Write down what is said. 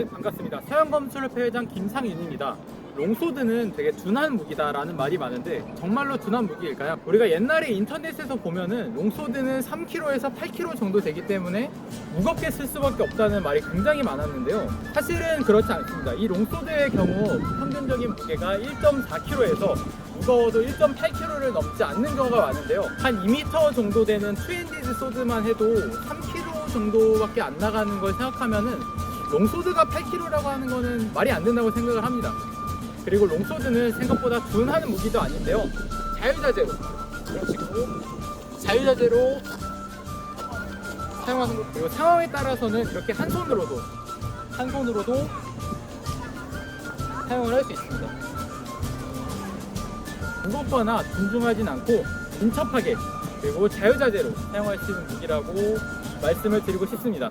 네, 반갑습니다. 서영검술협회 회장 김상윤입니다. 롱소드는 되게 둔한 무기다라는 말이 많은데 정말로 둔한 무기일까요? 우리가 옛날에 인터넷에서 보면은 롱소드는 3kg에서 8kg 정도 되기 때문에 무겁게 쓸 수밖에 없다는 말이 굉장히 많았는데요. 사실은 그렇지 않습니다. 이 롱소드의 경우 평균적인 무게가 1.4kg에서 무거워도 1.8kg를 넘지 않는 경우가 많은데요. 한 2m 정도 되는 트윈디즈 소드만 해도 3kg 정도밖에 안 나가는 걸 생각하면은 롱소드가 8kg라고 하는 거는 말이 안 된다고 생각을 합니다. 그리고 롱소드는 생각보다 둔한 무기도 아닌데요. 자유자재로 이런 식으로 자유자재로 사용하는 것 그리고 상황에 따라서는 이렇게 한 손으로도 한 손으로도 사용을 할 수 있습니다. 무겁거나 둔중하진 않고 민첩하게 그리고 자유자재로 사용할 수 있는 무기라고 말씀을 드리고 싶습니다.